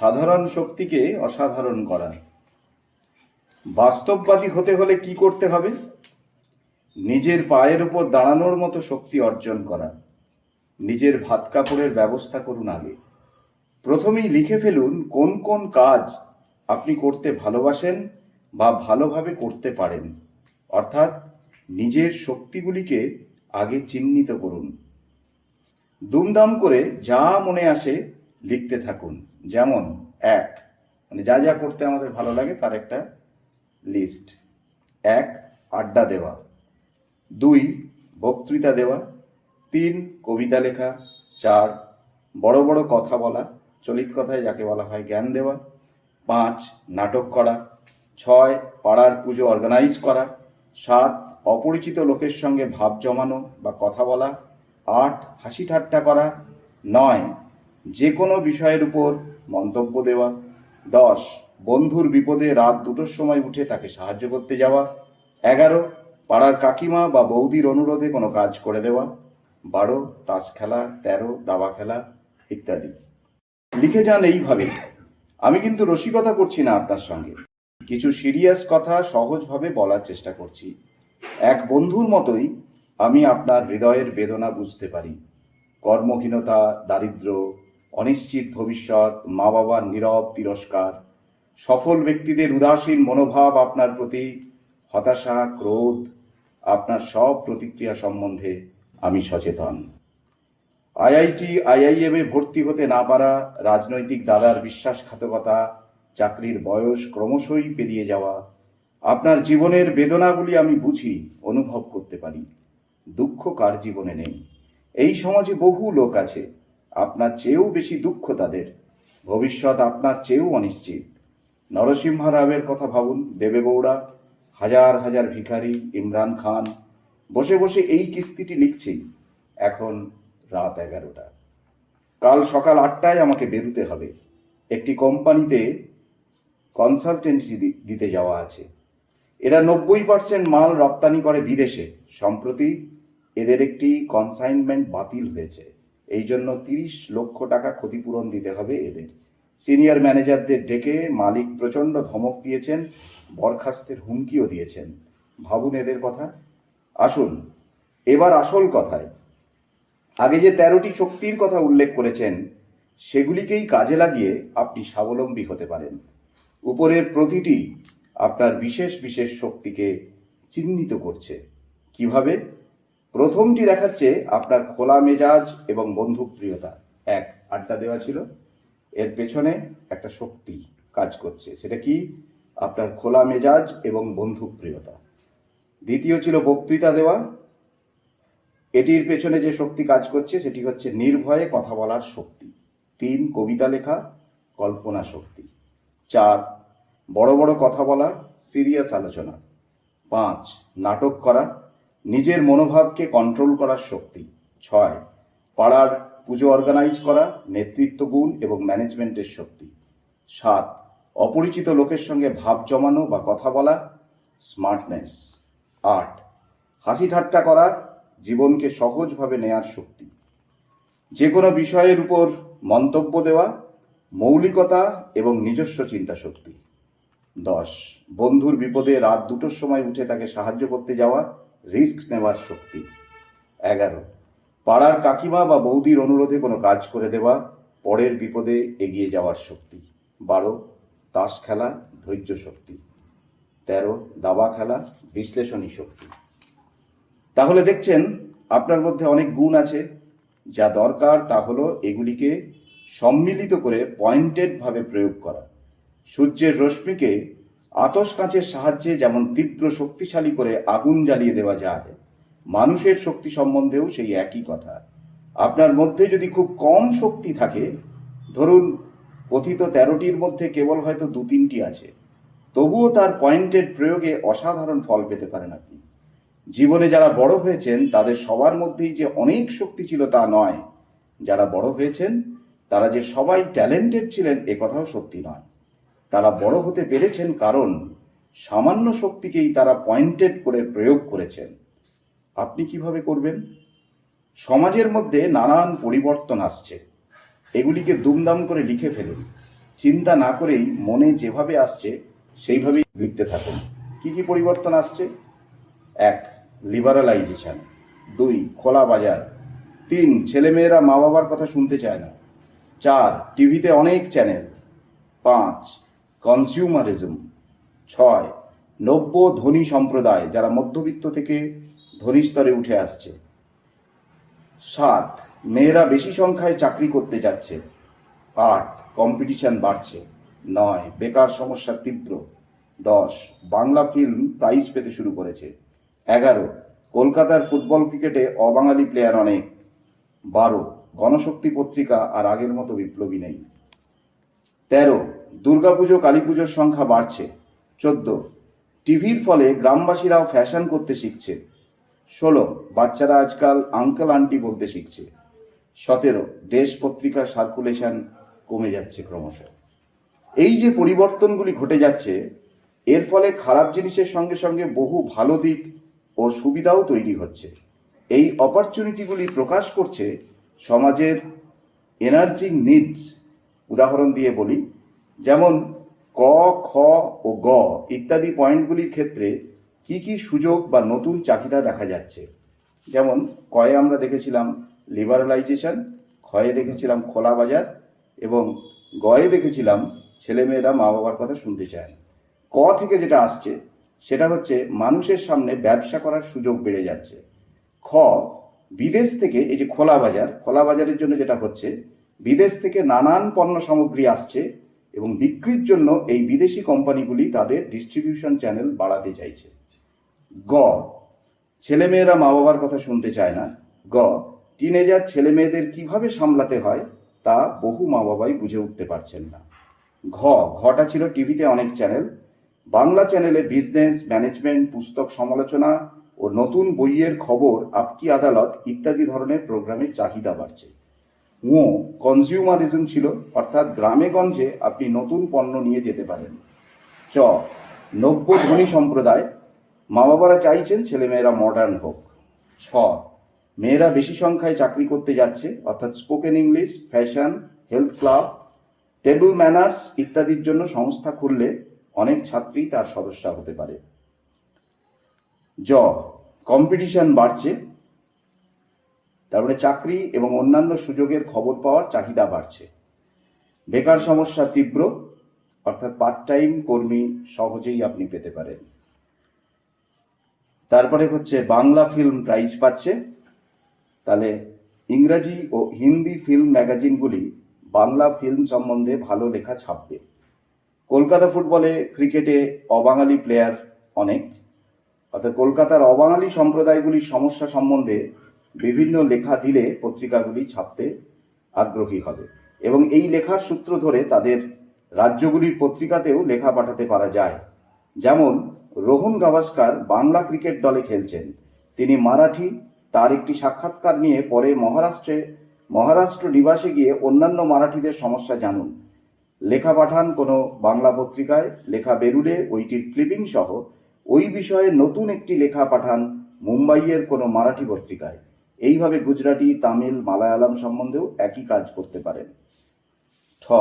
সাধারণ শক্তিকে অসাধারণ করা। বাস্তববাদী হতে হলে কি করতে হবে? নিজের পায়ের উপর দাঁড়ানোর মতো শক্তি অর্জন করা। নিজের ভাত কাপড়ের ব্যবস্থা করুন আগে। প্রথমেই লিখে ফেলুন কোন কোন কাজ আপনি করতে ভালোবাসেন বা ভালোভাবে করতে পারেন। অর্থাৎ নিজের শক্তিগুলিকে আগে চিহ্নিত করুন। দুমদাম করে যা মনে আসে লিখতে থাকুন। যেমন এক মানে যা যা করতে আমাদের ভালো লাগে তার একটা লিস্ট এক, আড্ডা দেওয়া। দুই, বক্তৃতা দেওয়া। তিন, কবিতা লেখা। চার, বড় বড় কথা বলা। চলিত কথায় যাকে বলা হয় জ্ঞান দেওয়া। পাঁচ, নাটক করা। ছয়, পাড়ার পুজো অর্গানাইজ করা। সাত, অপরিচিত লোকের সঙ্গে ভাব জমানো বা কথা বলা। আট, হাসি ঠাট্টা করা। নয় যে কোনো বিষয়ের উপর মন্তব্য দেওয়া। দশ, বন্ধুর বিপদে রাত দুটোর সময় উঠে তাকে সাহায্য করতে যাওয়া। এগারো, পাড়ার কাকিমা বা বৌদির অনুরোধে কোনো কাজ করে দেওয়া। বারো, তাস খেলা, তেরো, দাবা খেলা ইত্যাদি। লিখে যান এইভাবে। আমি কিন্তু রসিকতা করছি না আপনার সঙ্গে। কিছু সিরিয়াস কথা সহজভাবে বলার চেষ্টা করছি। এক বন্ধুর মতোই আমি আপনার হৃদয়ের বেদনা বুঝতে পারি। কর্মহীনতা, দারিদ্র অনিশ্চিত ভবিষ্যৎ মা বাবার নীরব তিরস্কার, সফল ব্যক্তিদের উদাসীন মনোভাব আপনার প্রতি, হতাশা, ক্রোধ, আপনার সব প্রতিক্রিয়া সম্বন্ধে আমি সচেতন। আইআইটি, আইআইএম এ ভর্তি হতে না পারা রাজনৈতিক দাদার বিশ্বাসঘাতকতা, চাকরির বয়স ক্রমশই পেরিয়ে যাওয়া, আপনার জীবনের বেদনাগুলি আমি বুঝি, অনুভব করতে পারি। দুঃখ কার জীবনে নেই? এই সমাজে বহু লোক আছে আপনার চেয়েও বেশি দুঃখ তাদের। ভবিষ্যৎ আপনার চেয়েও অনিশ্চিত। নরসিংহ রাবের কথা ভাবুন, দেবেগৌড়া, হাজার হাজার ভিখারি, ইমরান খান। বসে বসে এই কিস্তিটি লিখছি। এখন রাত এগারোটা। কাল সকাল আটটায় আমাকে বেরুতে হবে। একটি কোম্পানিতে কনসালটেন্সি দিতে যাওয়া আছে। এরা নব্বই পার্সেন্ট মাল রপ্তানি করে বিদেশে। সম্প্রতি এদের একটি কনসাইনমেন্ট বাতিল হয়েছে। এই জন্য তিরিশ লক্ষ টাকা ক্ষতিপূরণ দিতে হবে এদের। সিনিয়র ম্যানেজারদের ডেকে মালিক প্রচণ্ড ধমক দিয়েছেন, বরখাস্তের হুমকিও দিয়েছেন। ভাবুন এদের কথা। আসুন, এবার আসল কথায়। আগে যে তেরোটি শক্তির কথা উল্লেখ করেছেন, সেগুলিকেই কাজে লাগিয়ে আপনি স্বাবলম্বী হতে পারেন। উপরের প্রতিটি আপনার বিশেষ বিশেষ শক্তিকে চিহ্নিত করছে। কীভাবে? প্রথমটি দেখাচ্ছে আপনার খোলা মেজাজ এবং বন্ধুপ্রিয়তা। এক, আড্ডা দেওয়া ছিল। এর পেছনে একটা শক্তি কাজ করছে। সেটা কি? আপনার খোলা মেজাজ এবং বন্ধুপ্রিয়তা। দ্বিতীয় ছিল বক্তৃতা দেওয়া। এটির পেছনে যে শক্তি কাজ করছে, সেটি হচ্ছে নির্ভয়ে কথা বলার শক্তি। তিন, কবিতা লেখা, কল্পনা শক্তি। চার, বড় বড় কথা বলা, সিরিয়াস আলোচনা। পাঁচ, নাটক করা। নিজের মনোভাবকে কন্ট্রোল করার শক্তি। ছয়, পাড়ার পুজো অর্গানাইজ করা, নেতৃত্ব গুণ এবং ম্যানেজমেন্টের শক্তি। সাত, অপরিচিত লোকের সঙ্গে ভাব জমানো বা কথা বলা স্মার্টনেস আট, হাসি ঠাট্টা করা, জীবনকে সহজভাবে নেয়ার শক্তি। যে কোনো বিষয়ের উপর মন্তব্য দেওয়া, মৌলিকতা এবং নিজস্ব চিন্তা শক্তি। দশ, বন্ধুর বিপদে রাত দুটোর সময় উঠে তাকে সাহায্য করতে যাওয়া রিস্ক নেওয়ার শক্তি। এগারো। পাড়ার কাকিমা বা বৌদির অনুরোধে কোনো কাজ করে দেওয়া পরের বিপদে এগিয়ে যাওয়ার শক্তি। বারো। তাস খেলা, ধৈর্য শক্তি। তেরো। দাবা খেলা, বিশ্লেষণী শক্তি। তাহলে দেখছেন, আপনার মধ্যে অনেক গুণ আছে। যা দরকার তা হলো এগুলিকে সম্মিলিত করে পয়েন্টেডভাবে প্রয়োগ করা। সূর্যের রশ্মিকে আতস কাঁচের সাহায্যে যেমন তীব্র শক্তিশালী করে আগুন জ্বালিয়ে দেওয়া যায়, মানুষের শক্তি সম্বন্ধেও সেই একই কথা। আপনার মধ্যে যদি খুব কম শক্তি থাকে, ধরুন কথিত তেরোটির মধ্যে কেবল হয়তো দু তিনটি আছে, তবুও তার পয়েন্টের প্রয়োগে অসাধারণ ফল পেতে পারেন আপনি। জীবনে যারা বড় হয়েছেন, তাদের সবার মধ্যেই যে অনেক শক্তি ছিল তা নয়। যারা বড় হয়েছেন, তারা যে সবাই ট্যালেন্টেড ছিলেন, এ কথাও সত্যি নয়। তারা বড় হতে পেরেছেন কারণ সামান্য শক্তিকেই তারা পয়েন্টেড করে প্রয়োগ করেছেন। আপনি কীভাবে করবেন? সমাজের মধ্যে নানান পরিবর্তন আসছে। এগুলিকে দুমদাম করে লিখে ফেলুন। চিন্তা না করেই মনে যেভাবে আসছে, সেইভাবেই লিখতে থাকুন। কি কি পরিবর্তন আসছে? এক লিবারালাইজেশন দুই, খোলা বাজার। তিন, ছেলেমেয়েরা মা বাবার কথা শুনতে চায় না। চার, টিভিতে অনেক চ্যানেল পাঁচ কনজিউমারিজম ছয়, নব্য ধনী সম্প্রদায় যারা মধ্যবিত্ত থেকে ধনী স্তরে উঠে আসছে। সাত, মেয়েরা বেশি সংখ্যায় চাকরি করতে যাচ্ছে। আট কম্পিটিশন বাড়ছে। নয়, বেকার সমস্যা তীব্র। দশ, বাংলা ফিল্ম প্রাইজ পেতে শুরু করেছে। এগারো, কলকাতার ফুটবল ক্রিকেটে অবাঙালি প্লেয়ার অনেক। বারো, গণশক্তি পত্রিকা আর আগের মতো বিপ্লবী নেই। তেরো দুর্গাপুজো কালী পুজোর সংখ্যা বাড়ছে। চোদ্দ। টিভির ফলে গ্রামবাসীরাও ফ্যাশন করতে শিখছে। ষোলো। বাচ্চারা আজকাল আঙ্কেল আন্টি বলতে শিখছে। সতেরো। দেশ পত্রিকার সার্কুলেশন কমে যাচ্ছে ক্রমশ। এই যে পরিবর্তনগুলি ঘটে যাচ্ছে, এর ফলে খারাপ জিনিসের সঙ্গে সঙ্গে বহু ভালো দিক ও সুবিধাও তৈরি হচ্ছে। এই অপরচুনিটিগুলি প্রকাশ করছে সমাজের এনার্জিং নিডস উদাহরণ দিয়ে বলি যেমন ক, খ ও গ ইত্যাদি পয়েন্টগুলির ক্ষেত্রে কি কি সুযোগ বা নতুন চাহিদা দেখা যাচ্ছে? যেমন কয়ে আমরা দেখেছিলাম লিবারালাইজেশন ক্ষয়ে দেখেছিলাম খোলা বাজার এবং গয়ে দেখেছিলাম ছেলেমেয়েরা মা বাবার কথা শুনতে চায়। ক থেকে যেটা আসছে সেটা হচ্ছে মানুষের সামনে ব্যবসা করার সুযোগ বেড়ে যাচ্ছে। খ, বিদেশ থেকে এই যে খোলা বাজার, খোলা বাজারের জন্য যেটা হচ্ছে, বিদেশ থেকে নানান পণ্য সামগ্রী আসছে এবং বিক্রির জন্য এই বিদেশি কোম্পানিগুলি তাদের ডিস্ট্রিবিউশন চ্যানেল বাড়াতে চাইছে। গ, ছেলেমেয়েরা মা বাবার কথা শুনতে চায় না। গ টিনেজার ছেলে মেয়েদের কীভাবে সামলাতে হয় তা বহু মা বাবাই বুঝে উঠতে পারছেন না। ঘ, ঘটা ছিল টিভিতে অনেক চ্যানেল বাংলা চ্যানেলে বিজনেস ম্যানেজমেন্ট পুস্তক সমালোচনা ও নতুন বইয়ের খবর, আপকি আদালত ইত্যাদি ধরনের প্রোগ্রামের চাহিদা বাড়ছে। ও কনজিউমারিজম ছিল, অর্থাৎ গ্রামে গঞ্জে আপনি নতুন পণ্য নিয়ে যেতে পারেন। চ নব্য ধনী সম্প্রদায় মা বাবারা চাইছেন ছেলেমেয়েরা মডার্ন হোক। ছ, মেয়েরা বেশি সংখ্যায় চাকরি করতে যাচ্ছে, অর্থাৎ spoken English fashion health club table manners ইত্যাদির জন্য সংস্থা খুললে অনেক ছাত্রী তার সদস্য হতে পারে। জ কম্পিটিশন বাড়ছে তারপরে চাকরি এবং অন্যান্য সুযোগের খবর পাওয়ার চাহিদা বাড়ছে। বেকার সমস্যা তীব্র, অর্থাৎ পার্ট টাইম কর্মী সহজেই আপনি পেতে পারেন। তারপরে হচ্ছে বাংলা ফিল্ম প্রাইজ পাচ্ছে। তাহলে ইংরাজি ও হিন্দি ফিল্ম ম্যাগাজিনগুলি বাংলা ফিল্ম সম্বন্ধে ভালো লেখা ছাপবে। কলকাতা ফুটবলে, ক্রিকেটে অবাঙালি প্লেয়ার অনেক। অর্থাৎ কলকাতার অবাঙালি সম্প্রদায়গুলির সমস্যা সম্বন্ধে বিভিন্ন লেখা দিলে পত্রিকাগুলি ছাপতে আগ্রহী হবে। এবং এই লেখার সূত্র ধরে তাদের রাজ্যগুলির পত্রিকাতেও লেখা পাঠাতে পারা যায়। যেমন, রোহন গাভাস্কার বাংলা ক্রিকেট দলে খেলছেন। তিনি মারাঠি, তার একটি সাক্ষাৎকার নিয়ে পরে মহারাষ্ট্রে, মহারাষ্ট্র নিবাসে গিয়ে অন্যান্য মারাঠিদের সমস্যা জানুন। লেখা পাঠান কোনো বাংলা পত্রিকায়, লেখা বেরুলে ওইটির ক্লিপিং সহ ওই বিষয়ে নতুন একটি লেখা পাঠান মুম্বাইয়ের কোনো মারাঠি পত্রিকায়। এইভাবে গুজরাটি, তামিল, মালায়ালাম সম্বন্ধেও একই কাজ করতে পারেন। ঠ,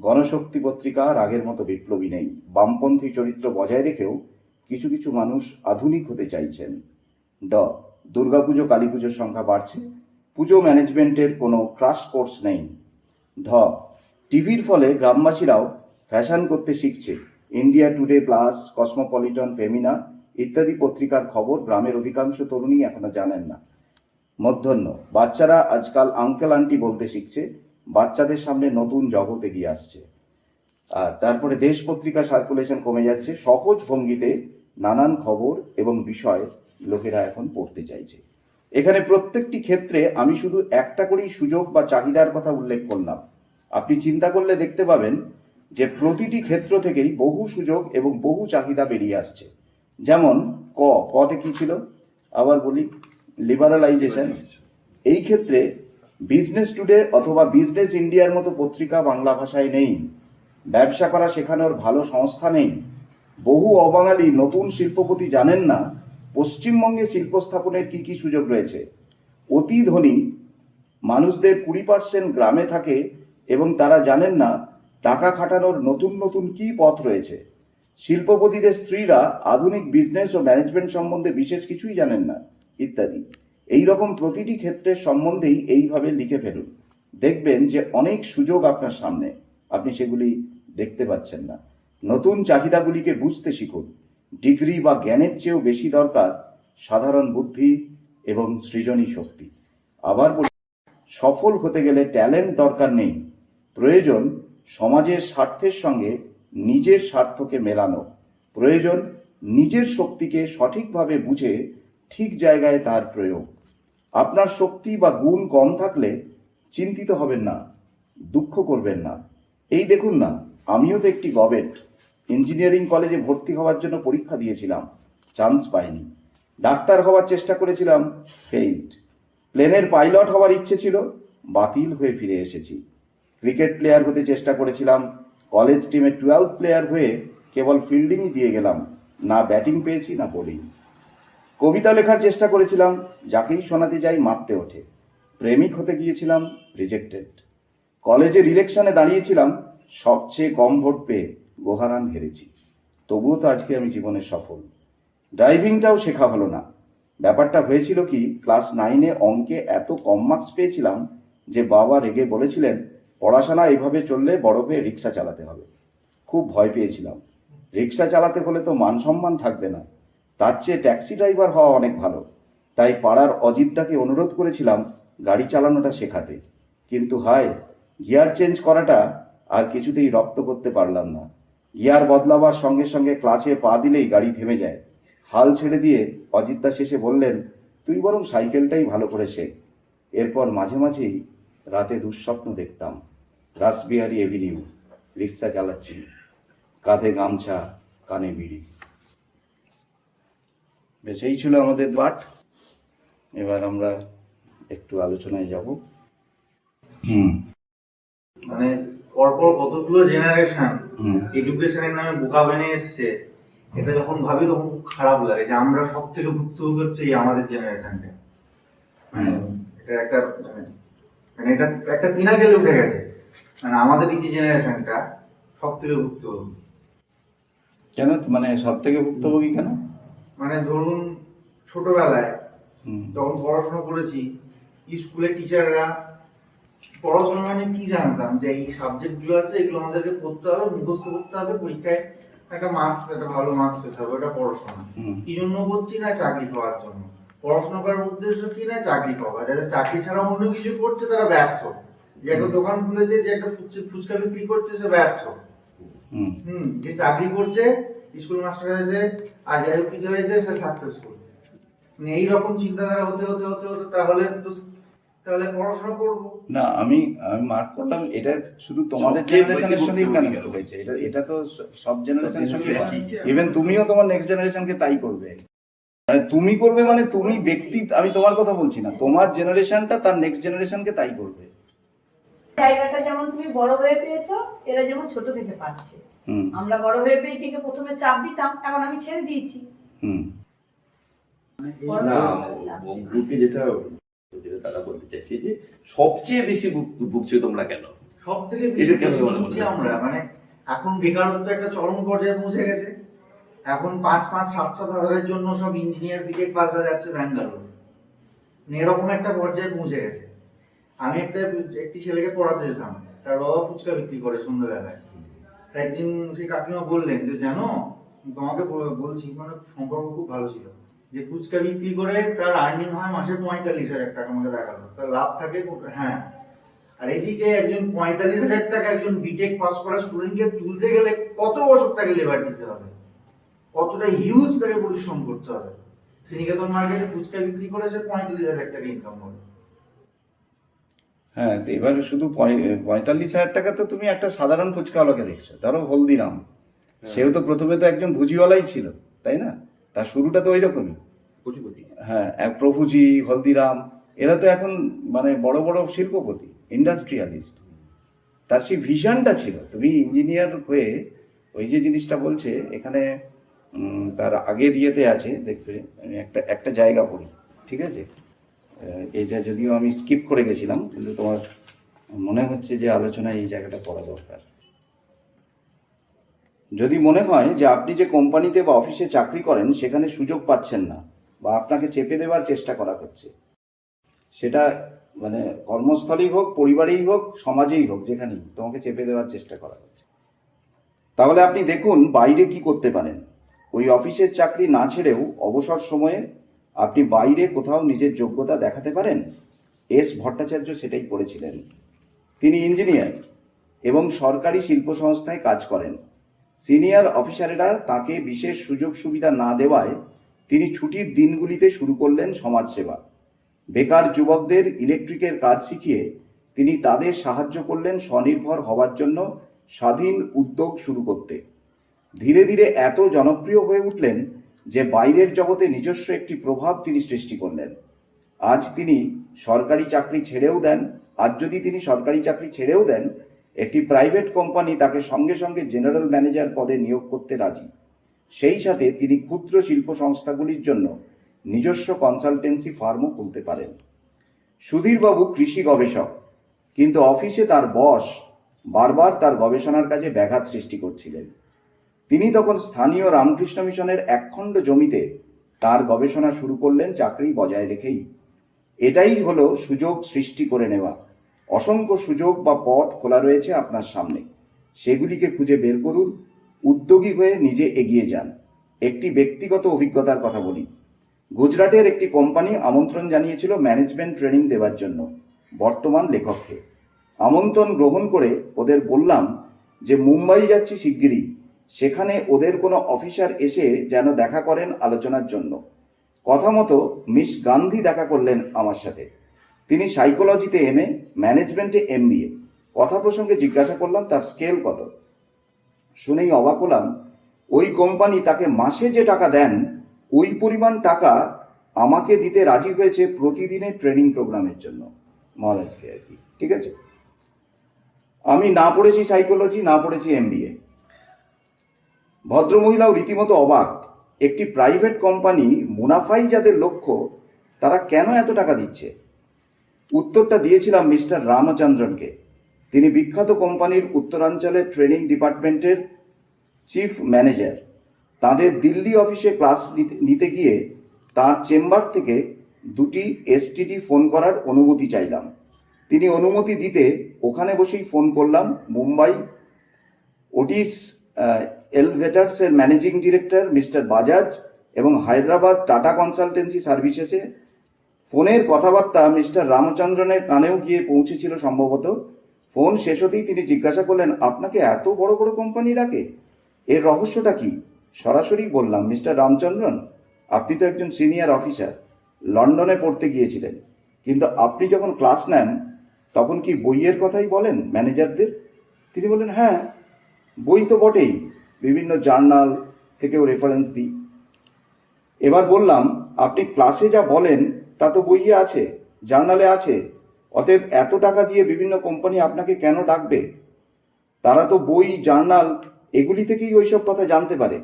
গণশক্তি পত্রিকা আগের মতো বিপ্লবী নেই। বামপন্থী চরিত্র বজায় রেখেও কিছু কিছু মানুষ আধুনিক হতে চাইছেন। ড, দুর্গাপুজো কালী পুজোর সংখ্যা বাড়ছে। পুজো ম্যানেজমেন্টের কোনো ক্রাশ কোর্স নেই। ঢ, টিভির ফলে গ্রামবাসীরাও ফ্যাশন করতে শিখছে। India Today plus Cosmopolitan Femina ইত্যাদি পত্রিকার খবর গ্রামের অধিকাংশ তরুণী এখনও জানেন না। মধ্যাহ্ন। বাচ্চারা আজকাল আঙ্কেল আন্টি বলতে শিখছে, বাচ্চাদের সামনে নতুন জগৎ এগিয়ে আসছে। আর তারপরে দেশ পত্রিকা সার্কুলেশন কমে যাচ্ছে, সহজ ভঙ্গিতে নানান খবর এবং বিষয় লোকেরা এখন পড়তে চাইছে। এখানে প্রত্যেকটি ক্ষেত্রে আমি শুধু একটা করেই সুযোগ বা চাহিদার কথা উল্লেখ করলাম। আপনি চিন্তা করলে দেখতে পাবেন যে প্রতিটি ক্ষেত্র থেকেই বহু সুযোগ এবং বহু চাহিদা বেরিয়ে আসছে। যেমন ক কতে কি ছিল? আবার বলি লিবারালাইজেশন এই ক্ষেত্রে বিজনেস টুডে অথবা বিজনেস ইন্ডিয়ার মতো পত্রিকা বাংলা ভাষায় নেই। ব্যবসা করা শেখানোর ভালো সংস্থা নেই। বহু অবাঙালি নতুন শিল্পপতি জানেন না পশ্চিমবঙ্গে শিল্প স্থাপনের কি কি সুযোগ রয়েছে। অতি ধনী মানুষদের কুড়ি পার্সেন্ট গ্রামে থাকে এবং তারা জানেন না টাকা খাটানোর নতুন নতুন কি পথ রয়েছে। শিল্পপতিদের স্ত্রীরা আধুনিক বিজনেস ও ম্যানেজমেন্ট সম্বন্ধে বিশেষ কিছুই জানেন না। ইত্যাদি। এই রকম প্রতিটি ক্ষেত্রের সম্বন্ধেই এইভাবে লিখে ফেলুন। দেখবেন যে অনেক সুযোগ আপনার সামনে। আপনি সেগুলি দেখতে পাচ্ছেন না। নতুন চাহিদাগুলিকে বুঝতে শিখুন। ডিগ্রি বা জ্ঞানের চেয়েও বেশি দরকার সাধারণ বুদ্ধি এবং সৃজনী শক্তি। আবার বলি, সফল হতে গেলে ট্যালেন্ট দরকার নেই। প্রয়োজন সমাজের স্বার্থের সঙ্গে নিজের স্বার্থকে মেলানো। প্রয়োজন নিজের শক্তিকে সঠিকভাবে বুঝে ঠিক জায়গায় তার প্রয়োগ। আপনার শক্তি বা গুণ কম থাকলে চিন্তিত হবেন না, দুঃখ করবেন না। এই দেখুন না, আমিও তো একটি গবেট। ইঞ্জিনিয়ারিং কলেজে ভর্তি হওয়ার জন্য পরীক্ষা দিয়েছিলাম, চান্স পাইনি। ডাক্তার হওয়ার চেষ্টা করেছিলাম ফেইল্ড প্লেনের পাইলট হওয়ার ইচ্ছে ছিল, বাতিল হয়ে ফিরে এসেছি। ক্রিকেট প্লেয়ার হতে চেষ্টা করেছিলাম কলেজ টিমে টুয়েলভ প্লেয়ার হয়ে কেবল ফিল্ডিংই দিয়ে গেলাম। না ব্যাটিং পেয়েছি, না বোলিং কবিতা লেখার চেষ্টা করেছিলাম, যাকেই শোনাতে যাই মারতে ওঠে। প্রেমিক হতে গিয়েছিলাম রিজেক্টেড কলেজের ইলেকশনে দাঁড়িয়েছিলাম, সবচেয়ে কম ভোট পেয়ে গোহারান হেরেছি। তবুও তো আজকে আমি জীবনে সফল। ড্রাইভিংটাও শেখা হলো না। ব্যাপারটা হয়েছিল কি, ক্লাস নাইনে অঙ্কে এত কম মার্কস পেয়েছিলাম যে বাবা রেগে বলেছিলেন, পড়াশোনা এইভাবে চললে বড় হয়ে রিক্সা চালাতে হবে। খুব ভয় পেয়েছিলাম। রিক্সা চালাতে হলে তো মান সম্মান থাকবে না। তার চেয়ে ট্যাক্সি ড্রাইভার হওয়া অনেক ভালো। তাই পাড়ার অজিতদাকে অনুরোধ করেছিলাম গাড়ি চালানোটা শেখাতে। কিন্তু হায়, গিয়ার চেঞ্জ করাটা আর কিছুতেই রপ্ত করতে পারলাম না। গিয়ার বদলাবার সঙ্গে সঙ্গে ক্লাচে পা দিলেই গাড়ি থেমে যায়। হাল ছেড়ে দিয়ে অজিতদা শেষে বললেন, তুই বরং সাইকেলটাই ভালো করে শেখ। এরপর মাঝে মাঝেই রাতে দুঃস্বপ্ন দেখতাম। রাসবিহারী এভিনিউ, রিক্সা চালাচ্ছি, কাঁধে গামছা, কানে বিড়ি। বেশ এই ছিল আমাদের পাঠ এবার আমরা একটু আলোচনায় যাব। হুম। মানে পরপর কতগুলো জেনারেশন এডুকেশনের নামে বোকা বেনে এসছে এটা যখন ভাবি তখন খুব খারাপ লাগে যে আমরা সব থেকে ভুক্তভোগী হচ্ছে এই আমাদের জেনারেশনটা মানে এটা একটা মানে- মানে এটা একটা পিনাকেলে উঠে গেছে। মানে আমাদের এই যে জেনারেশনটা সব থেকে ভুক্তভোগী। কেন? মানে সব থেকে ভুক্তভোগী কেন? মানে ধরুন ছোটবেলায় যখন পড়াশোনা করেছি স্কুলের টিচাররা পড়াশোনা মানে কি জানতাম? যে এই সাবজেক্টগুলো আছে এগুলো আমাদেরকে পড়তে হবে মুখস্থ করতে হবে পরীক্ষায় একটা মার্কস একটা ভালো মার্কস পেতে হবে এটা পড়াশোনা। কি জন্য করছি না চাকরি পাওয়ার জন্য। পড়াশোনা করার উদ্দেশ্য কি না? চাকরি পাওয়া। যারা চাকরি ছাড়া অন্য কিছু করছে তারা ব্যর্থ। যে একটা দোকান খুলেছে যে একটা ফুচকা বিক্রি করছে সে ব্যর্থ। হুম যে চাকরি করছে স্কুল মাস্টার হয়েছে আর যাই হোক কিছু হয়েছে সে সাকসেসফুল মানে এইরকম চিন্তাধারা হতে হতে হতে হতে তাহলে তো তাহলে পড়াশোনা করব। না আমি আমি মার্ক করলাম এটা শুধু তোমাদের জেনারেশনের কেন হয়েছে? এটা এটা তো সব জেনারেশনের সঙ্গে ইভেন তুমিও তোমার নেক্সট জেনারেশনকে তাই করবে। মানে তুমি করবে মানে তুমি ব্যক্তি আমি তোমার কথা বলছি না তোমার জেনারেশনটা তার নেক্সট জেনারেশনকে তাই করবে। জায়গাটা যেমন তুমি বড় হয়ে পেয়েছ এরা যেমন ছোট থেকে পাচ্ছে। আমরা বড় হয়ে পেয়েছি একে প্রথমে চাপ দিতাম এখন আমি ছেড়ে দিয়েছি। যেটা যেটা তারা বলতে চাইছে যে সবচেয়ে বেশি ভুগছো তোমরা কেন? সব থেকে বেশি? আমরা মানে এখন বেকারত্ব একটা চরম পর্যায়ে পৌঁছে গেছে। এখন পাঁচ পাঁচ সাত সাত হাজারের জন্য সব ইঞ্জিনিয়ার বিটেক পাস হয়ে যাচ্ছে ব্যাঙ্গালোর। মানে এরকম একটা পর্যায়ে পৌঁছে গেছে। আমি একটা একটি ছেলেকে পড়াতে যেতাম তার বাবা ফুচকা বিক্রি করে সন্ধ্যাবেলায়। একদিন সেই কাকিমা বললেন যে, জানো তোমাকে বলছি মানে সম্পর্ক খুব ভালো ছিল। যে ফুচকা বিক্রি করে তার আর্নিং হয় মাসে পঁয়তাল্লিশ হাজার টাকা আমাকে দেখাল। তার লাভ থাকে হ্যাঁ। আর এদিকে একজন পঁয়তাল্লিশ হাজার টাকা একজন বিটেক পাস করা স্টুডেন্টকে তুলতে গেলে কত বছর তাকে লেবার দিতে হবে? কতটা হিউজ তাকে পরিশ্রম করতে হবে? শ্রীনিকেতন মার্কেটে ফুচকা বিক্রি করে সে পঁয়তাল্লিশ হাজার টাকা ইনকাম করে। হ্যাঁ তো এবার শুধু পঁয়তাল্লিশ হাজার টাকা তো তুমি একটা সাধারণ ফুচকাওয়ালাকে দেখছ ধরো হলদিরাম। সেও তো প্রথমে তো একজন ভুজিওয়ালাই ছিল তাই না? তার শুরুটা তো ওই রকমই হ্যাঁ এক প্রভুজি হলদিরাম এরা তো এখন মানে বড় বড় শিল্পপতি ইন্ডাস্ট্রিয়ালিস্ট। তার সেই ভিশনটা ছিল তুমি ইঞ্জিনিয়ার হয়ে ওই যে জিনিসটা বলছে এখানে তার আগের ইয়েতে আছে দেখবে আমি একটা একটা জায়গা পড়ি ঠিক আছে? এটা যদিও আমি স্কিপ করে গেছিলাম, কিন্তু তোমার মনে হচ্ছে যে আলোচনায় এই জায়গাটা পড়া দরকার। যদি মনে হয় যে আপনি যে কোম্পানিতে বা অফিসে চাকরি করেন, সেখানে সুযোগ পাচ্ছেন না বা আপনাকে চেপে দেওয়ার চেষ্টা করা হচ্ছে, সেটা মানে কর্মস্থলেই হোক, পরিবারেই হোক, সমাজেই হোক, যেখানেই, তোমাকে চেপে দেওয়ার চেষ্টা করা হচ্ছে। তাহলে আপনি দেখুন বাইরে কি করতে পারেন। ওই অফিসের চাকরি না ছেড়েও অবসর সময়ে আপনি বাইরে কোথাও নিজের যোগ্যতা দেখাতে পারেন? এস ভট্টাচার্য সেটাই করেছিলেন। তিনি ইঞ্জিনিয়ার এবং সরকারি শিল্প সংস্থায় কাজ করেন। সিনিয়র অফিসারেরা তাকে বিশেষ সুযোগ সুবিধা না দেওয়ায় তিনি ছুটির দিনগুলিতে শুরু করলেন সমাজসেবা। বেকার যুবকদের ইলেকট্রিকের কাজ শিখিয়ে তিনি তাদের সাহায্য করলেন স্বনির্ভর হওয়ার জন্য স্বাধীন উদ্যোগ শুরু করতে। ধীরে ধীরে এত জনপ্রিয় হয়ে উঠলেন যে বাইরের জগতে নিজস্ব একটি প্রভাব তিনি সৃষ্টি করলেন। আজ তিনি সরকারি চাকরি ছেড়েও দেন, আজ যদি তিনি সরকারি চাকরি ছেড়েও দেন, একটি প্রাইভেট কোম্পানি তাকে সঙ্গে সঙ্গে জেনারেল ম্যানেজার পদে নিয়োগ করতে রাজি। সেই সাথে তিনি ক্ষুদ্র শিল্প সংস্থাগুলির জন্য নিজস্ব কনসালটেন্সি ফার্মও খুলতে পারেন। সুধীরবাবু কৃষি গবেষক, কিন্তু অফিসে তার বস বারবার তার গবেষণার কাজে ব্যাঘাত সৃষ্টি করছিলেন। তিনি তখন স্থানীয় রামকৃষ্ণ মিশনের একখণ্ড জমিতে তার গবেষণা শুরু করলেন চাকরি বজায় রেখেই। এটাই হলো সুযোগ সৃষ্টি করে নেওয়া। অসংখ্য সুযোগ বা পথ খোলা রয়েছে আপনার সামনে। সেগুলিকে খুঁজে বের করুন, উদ্যোগী হয়ে নিজে এগিয়ে যান। একটি ব্যক্তিগত অভিজ্ঞতার কথা বলি। গুজরাটের একটি কোম্পানি আমন্ত্রণ জানিয়েছিল ম্যানেজমেন্ট ট্রেনিং দেওয়ার জন্য, বর্তমান লেখককে। আমন্ত্রণ গ্রহণ করে ওদের বললাম যে, মুম্বাই যাচ্ছি শিগগিরই। সেখানে ওদের কোনো অফিসার এসে যেন দেখা করেন আলোচনার জন্য। কথা মতো মিস গান্ধী দেখা করলেন আমার সাথে। তিনি সাইকোলজিতে এমএ ম্যানেজমেন্টে এমবিএ কথা প্রসঙ্গে জিজ্ঞাসা করলাম, তার স্কেল কত? শুনেই অবাক হলাম, ওই কোম্পানি তাকে মাসে যে টাকা দেন, ওই পরিমাণ টাকা আমাকে দিতে রাজি হয়েছে প্রতিদিনের ট্রেনিং প্রোগ্রামের জন্য। মহারাজকে আর কি, ঠিক আছে? আমি না পড়েছি সাইকোলজি, না পড়েছি এমবিএ ভদ্রমহিলাও রীতিমতো অবাক। একটি প্রাইভেট কোম্পানি মুনাফাই যাদের লক্ষ্য, তারা কেন এত টাকা দিচ্ছে? উত্তরটা দিয়েছিলাম মিস্টার রামচন্দ্রনকে। তিনি বিখ্যাত কোম্পানির উত্তরাঞ্চলের ট্রেনিং ডিপার্টমেন্টের চিফ ম্যানেজার তাদের দিল্লি অফিসে ক্লাস নিতে- গিয়ে তার চেম্বার থেকে দুটি এসটিডি ফোন করার অনুমতি চাইলাম। তিনি অনুমতি দিতে ওখানে বসেই ফোন করলাম, মুম্বাই ওটিস এলভেটার্সের ম্যানেজিং ডিরেক্টর মিস্টার বাজাজ এবং হায়দ্রাবাদ টাটা কনসালটেন্সি সার্ভিসেসে ফোনের কথাবার্তা মিস্টার রামচন্দ্রনের কানেও গিয়ে পৌঁছেছিল সম্ভবত। ফোন শেষ হতেই তিনি জিজ্ঞাসা করলেন, আপনাকে এত বড় বড় কোম্পানি ডাকে? এর রহস্যটা কি? সরাসরি বললাম মিস্টার রামচন্দ্রন, আপনি তো একজন সিনিয়র অফিসার লন্ডনে পড়তে গিয়েছিলেন। কিন্তু আপনি যখন ক্লাস নেন, তখন কি বইয়ের কথাই বলেন ম্যানেজারদের তিনি বললেন হ্যাঁ বই তো বটেই। বিভিন্ন জার্নাল থেকেও রেফারেন্স দিই। এবার বললাম, আপনি ক্লাসে যা বলেন, তা তো বইয়ে আছে, জার্নালে আছে। অতএব এত টাকা দিয়ে বিভিন্ন কোম্পানি আপনাকে কেন ডাকবে? তারা তো বই, জার্নাল, এগুলি থেকেই ওইসব কথা জানতে পারে।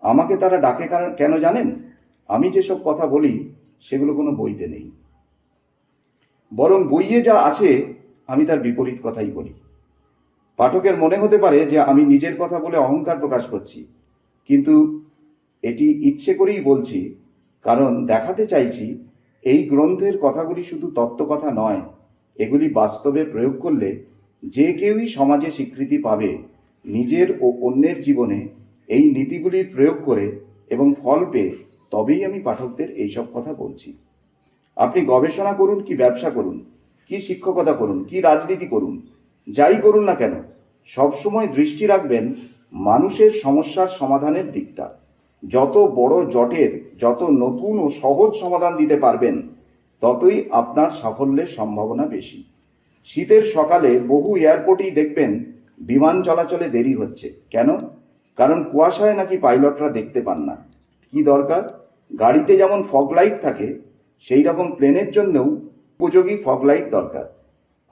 আমাকে তারা ডাকে কারণ কেন জানেন? আমি যেসব কথা বলি, সেগুলো কোনো বইতে নেই। বরং বইয়ে যা আছে, আমি তার বিপরীত কথাই বলি। পাঠকের মনে হতে পারে যে আমি নিজের কথা বলে অহংকার প্রকাশ করছি। কিন্তু এটি ইচ্ছে করেই বলছি, কারণ দেখাতে চাইছি এই গ্রন্থের কথাগুলি শুধু তত্ত্বকথা নয়, এগুলি বাস্তবে প্রয়োগ করলে যে কেউই সমাজে স্বীকৃতি পাবে নিজের ও অন্যের জীবনে এই নীতিগুলির প্রয়োগ করে এবং ফল পেয়ে তবেই আমি পাঠকদের এইসব কথা বলছি। আপনি গবেষণা করুন, কি ব্যবসা করুন, কি শিক্ষকতা করুন, কি রাজনীতি করুন যাই করুন না কেন, সবসময় দৃষ্টি রাখবেন মানুষের সমস্যার সমাধানের দিকটা। যত বড় জটের, যত নতুন ও সহজ সমাধান দিতে পারবেন, ততই আপনার সাফল্যের সম্ভাবনা বেশি। শীতের সকালে বহু এয়ারপোর্টেই দেখবেন বিমান চলাচলে দেরি হচ্ছে। কেন? কারণ কুয়াশায় নাকি পাইলটরা দেখতে পান না। কি দরকার? গাড়িতে যেমন ফগ লাইট থাকে সেই রকম প্লেনের জন্যও উপযোগী ফগ লাইট দরকার।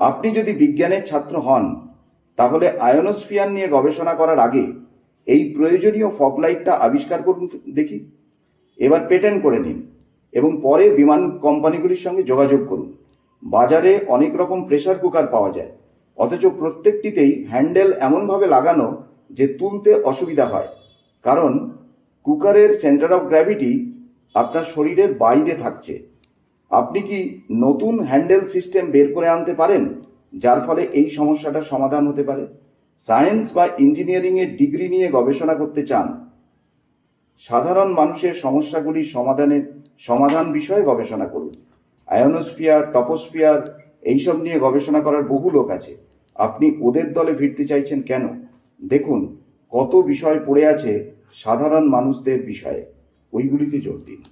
আপনি যদি বিজ্ঞানের ছাত্র হন, তাহলে আয়নোস্ফিয়ার নিয়ে গবেষণা করার আগে এই প্রয়োজনীয় ফগ লাইটটা আবিষ্কার করুন দেখি। এবার পেটেন্ট করে নিন এবং পরে বিমান কোম্পানিগুলির সঙ্গে যোগাযোগ করুন। বাজারে অনেক রকম প্রেশার কুকার পাওয়া যায়, অথচ প্রত্যেকটিতেই হ্যান্ডেল এমনভাবে লাগানো যে তুলতে অসুবিধা হয়। কারণ কুকারের সেন্টার অফ গ্র্যাভিটি আপনার শরীরের বাইরে থাকছে। আপনি কি নতুন হ্যান্ডেল সিস্টেম বের করে আনতে পারেন? যার ফলে এই সমস্যাটার সমাধান হতে পারে। সায়েন্স বা ইঞ্জিনিয়ারিং এর ডিগ্রি নিয়ে গবেষণা করতে চান। সাধারণ মানুষের সমস্যাগুলির সমাধানের সমাধান বিষয়ে গবেষণা করুন। আয়োনোস্ফিয়ার, টপোস্ফিয়ার, এইসব নিয়ে গবেষণা করার বহু লোক আছে। আপনি ওদের দলে ফিরতে চাইছেন কেন? দেখুন, কত বিষয় পড়ে আছে সাধারণ মানুষদের বিষয়ে। ওইগুলিতে জোর দিন।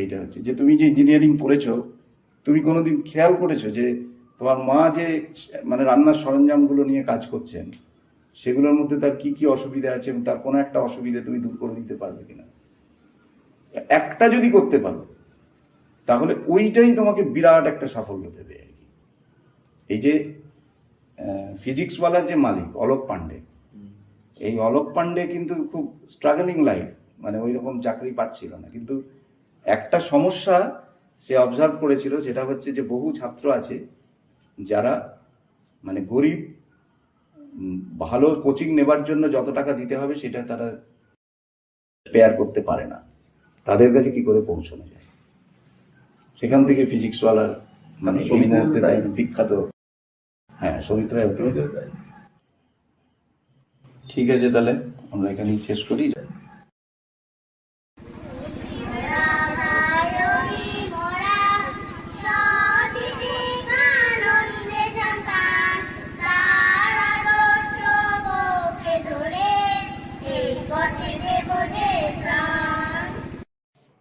এইটা হচ্ছে। যে তুমি যে ইঞ্জিনিয়ারিং পড়েছো তুমি কোনোদিন খেয়াল করেছ যে তোমার মা যে মানে রান্নার সরঞ্জামগুলো নিয়ে কাজ করছেন সেগুলোর মধ্যে তার কি কি অসুবিধা আছে এবং তার কোনো একটা অসুবিধা তুমি দূর করে দিতে পারবে কিনা? একটা যদি করতে পারো তাহলে ওইটাই তোমাকে বিরাট একটা সাফল্য দেবে আর কি। এই যে ফিজিক্সওয়ালার যে মালিক অলোক পান্ডে এই অলোক পান্ডে কিন্তু খুব স্ট্রাগলিং লাইফ মানে ওই রকম চাকরি পাচ্ছিল না। কিন্তু একটা সমস্যা সে অবজার্ভ করেছিল সেটা হচ্ছে যে বহু ছাত্র আছে যারা মানে গরিব ভালো কোচিং নেবার জন্য যত টাকা দিতে হবে সেটা তারা পেয়ার করতে পারে না। তাদের কাছে কি করে পৌঁছানো যায়? সেখান থেকে ফিজিক্সওয়ালার মানে এই সৌমিত্র মুহূর্তে তাই। তাই বিখ্যাত। হ্যাঁ সৌমিত্র রায়। ঠিক আছে তাহলে আমরা এখানেই শেষ করি।